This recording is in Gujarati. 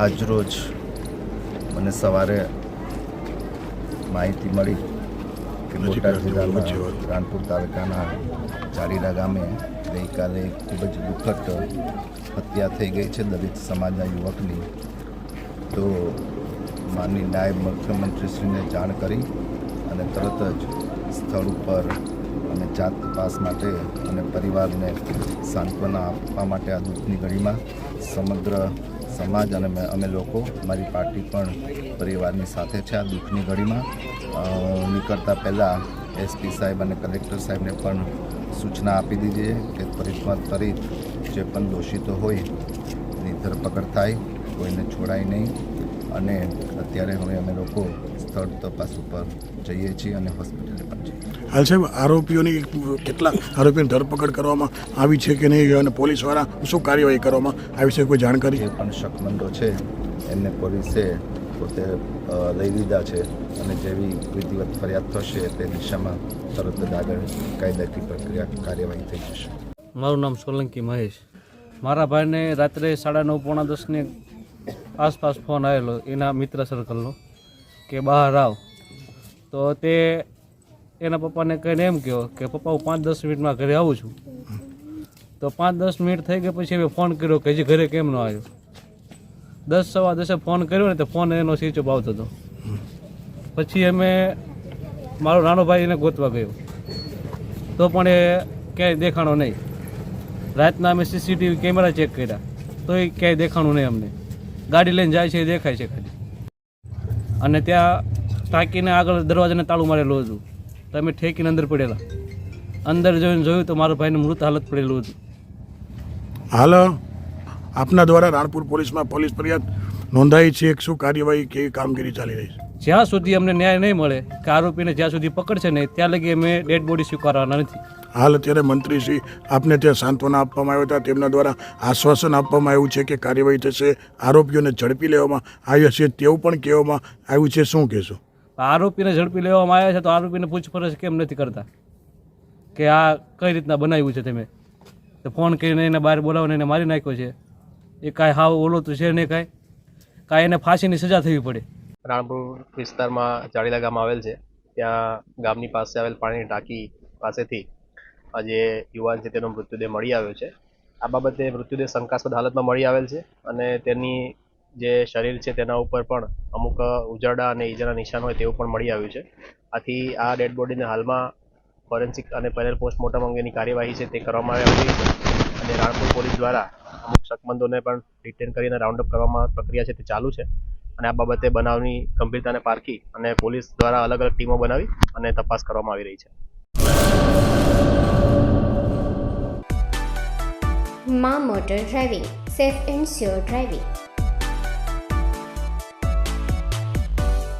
આજરોજ મને સવારે માહિતી મળી કે બોટાદ વચ્ચે રાણપુર તાલુકાના ચારીડા ગામે ગઈકાલે ખૂબ જ દુઃખદ હત્યા થઈ ગઈ છે દલિત સમાજના યુવકની. તો માનની નાયબ મુખ્યમંત્રીશ્રીને જાણ કરી અને તરત જ સ્થળ ઉપર અને જાત તપાસ માટે અને પરિવારને સાંત્વના આપવા માટે આ દુઃખની ઘડીમાં સમગ્ર સમાજ અને અમે લોકો, મારી પાર્ટી પણ પરિવારની સાથે છે આ દુઃખની ઘડીમાં. નીકળતા પહેલાં એસપી સાહેબ અને કલેક્ટર સાહેબને પણ સૂચના આપી દીધી કે ત્વરિતમાં ત્વરિત જે પણ દોષિતો હોય એની ધરપકડ થાય, કોઈને છોડાય નહીં. અને અત્યારે હવે અમે લોકો સ્થળ તપાસ ઉપર જઈએ છીએ અને હોસ્પિટલે પણ જઈએ હાલ સાહેબ આરોપીઓની કેટલા આરોપીઓની ધરપકડ કરવામાં આવી છે કે નહીં અને પોલીસવાળા શું કાર્યવાહી કરવામાં આવી છે કોઈ જાણકારી? જે પણ શકમંદો છે એમને પોલીસે પોતે લઈ લીધા છે અને જેવી વિધિવત ફરિયાદ થશે તે દિશામાં તરત જ આગળ કાયદાકીય પ્રક્રિયા કાર્યવાહી થઈ જશે. મારું નામ સોલંકી મહેશ. મારા ભાઈને રાત્રે સાડા નવ પોણા દસની આસપાસ ફોન આવેલો એના મિત્ર સર્કલનો કે બહાર આવ. તો તે એના પપ્પાને કહીને એમ કહ્યો કે, પપ્પા, હું પાંચ દસ મિનિટમાં ઘરે આવું છું. તો પાંચ દસ મિનિટ થઈ ગઈ પછી મેં ફોન કર્યો કે, હજી ઘરે કેમ ન આવ્યો? દસ સવા દસે ફોન કર્યો ને તો ફોન એનો સ્વિચ ઓફ આવતો હતો. પછી અમે, મારો નાનો ભાઈ એને ગોતવા ગયો. તો પણ એ ક્યાંય દેખાણો નહીં. રાતના અમે સીસીટીવી કેમેરા ચેક કર્યા. તો એ ક્યાંય દેખાણું નહીં અમને. ગાડી લઈને જાય છે એ દેખાય છે ખાલી. અને ત્યાં ટાંકીને આગળ દરવાજાને તાળું મારેલું હતું. તો અમે ઠેકીને અંદર પડેલા. અંદર જોઈને જોયું તો મારા ભાઈને મૃત હાલત પડેલું હતું. હાલ. આપના દ્વારા રાણપુર પોલીસમાં પોલીસ ફરિયાદ નોંધાઈ છે શું કાર્યવાહી કેવી કામગીરી ચાલી રહી છે? જ્યાં સુધી અમને ન્યાય નહીં મળે કે આરોપીને જ્યાં સુધી પકડશે નહીં ત્યાં લગી અમે ડેડ બોડી સ્વીકારવાના નથી. હાલ અત્યારે મંત્રીશ્રી આપને ત્યાં સાંત્વના આપવામાં આવ્યા હતા. તેમના દ્વારા આશ્વાસન આપવામાં આવ્યું છે કે કાર્યવાહી થશે. આરોપીઓને ઝડપી લેવામાં આવ્યા છે. તેવું પણ કહેવામાં આવ્યું છે. શું કહેશો? આરોપીને ઝડપી લેવામાં આવ્યા છે તો આરોપીને પૂછપરછ કેમ નથી કરતા? કે આ કઈ રીતના બનાવ્યું છે તમે? તો ફોન કરીને એને બહાર બોલાવીને એને મારી નાખ્યો છે. એ કાંઈ હાવ ઓલો તો છે નહીં કાંઈ? કાંઈ એને ફાંસીની સજા થવી પડે. રાણપુર વિસ્તારમાં ચાળીલા ગામ આવેલ છે. ત્યાં ગામની પાસે આવેલ પાણીની ટાંકી પાસેથી આ જે યુવાન છે, તેનો મૃત્યુદેહ મળી આવ્યો છે. આ બાબતે મૃત્યુદેહ શંકાસ્પદ હાલતમાં મળી આવેલ છે અને તેની જે શરીર છે તેના ઉપર પણ અમુક ઉજાડા અને ઈજાના નિશાન હોય તેવું પણ મળી આવ્યું છે. આથી આ ડેડ બોડીને હાલમાં ફોરેન્સિક અને પેનલ પોસ્ટમોર્ટમ અંગેની કાર્યવાહી છે તે કરવામાં આવી હતી અને રાણપુર પોલીસ દ્વારા અમુક શકમંદોને પણ ડિટેન કરીને રાઉન્ડ અપ કરવામાં પ્રક્રિયા છે તે ચાલુ છે. અને આ બાબતે બનાવની ગંભીરતાને પારખી અને પોલીસ દ્વારા અલગ અલગ ટીમો બનાવી અને તપાસ કરવામાં આવી રહી છે. માં motor driving, safe and sure driving.